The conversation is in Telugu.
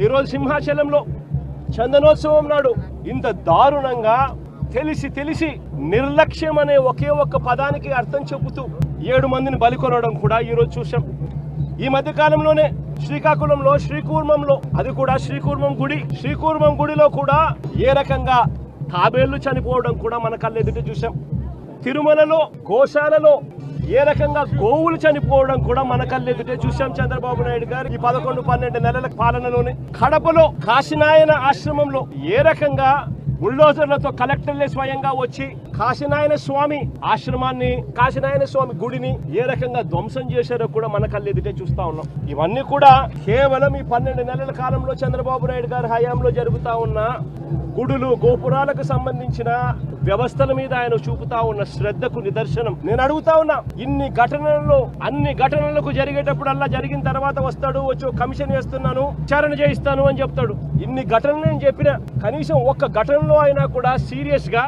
ఈరోజు సింహాచలంలో చందనోత్సవం నాడు ఇంత దారుణంగా తెలిసి తెలిసి నిర్లక్ష్యం అనే ఒకే ఒక్క పదానికి అర్థం చెబుతూ ఏడు మందిని బలికొనడం కూడా ఈరోజు చూసాం ఈ మధ్య కాలంలోనే శ్రీకాకుళంలో శ్రీకూర్మంలో అది కూడా శ్రీకూర్మం గుడి శ్రీకూర్మం గుడిలో కూడా ఏ రకంగా తాబేళ్ళు చనిపోవడం కూడా మన కళ్ళెదుట చూసాం తిరుమలలో గోశాలలో ఏ రకంగా గోవులు చనిపోవడం కూడా మన కళ్ళెదుటే చూశాం చంద్రబాబు నాయుడు గారు. ఈ పదకొండు పన్నెండు నెలల పాలనలోనే కడపలో కాశీనాయన ఆశ్రమంలో ఏ రకంగా బుల్డోజర్లతో కలెక్టర్లే స్వయంగా వచ్చి కాశీనాయన స్వామి ఆశ్రమాన్ని కాశీనాయన స్వామి గుడిని ఏ రకంగా ధ్వంసం చేశారో కూడా మన కళ్ళెదుటే చూస్తా ఉన్నాం. ఇవన్నీ కూడా కేవలం ఈ పన్నెండు నెలల కాలంలో చంద్రబాబు నాయుడు గారి హయాంలో జరుగుతా ఉన్న గుడులు గోపురాలకు సంబంధించిన వ్యవస్థల మీద ఆయన చూపుతా ఉన్న శ్రద్ధకు నిదర్శనం. నేను అడుగుతా ఉన్నా ఇన్ని ఘటనలలో అన్ని ఘటనలకు జరిగేటప్పుడల్లా జరిగిన తర్వాత వస్తాడు వచ్చి కమిషన్ వేస్తున్నాను విచారణ చేయిస్తాను అని చెప్తాడు. ఇన్ని ఘటనలు నేను చెప్పిన కనీసం ఒక్క ఘటనలో అయినా కూడా సీరియస్గా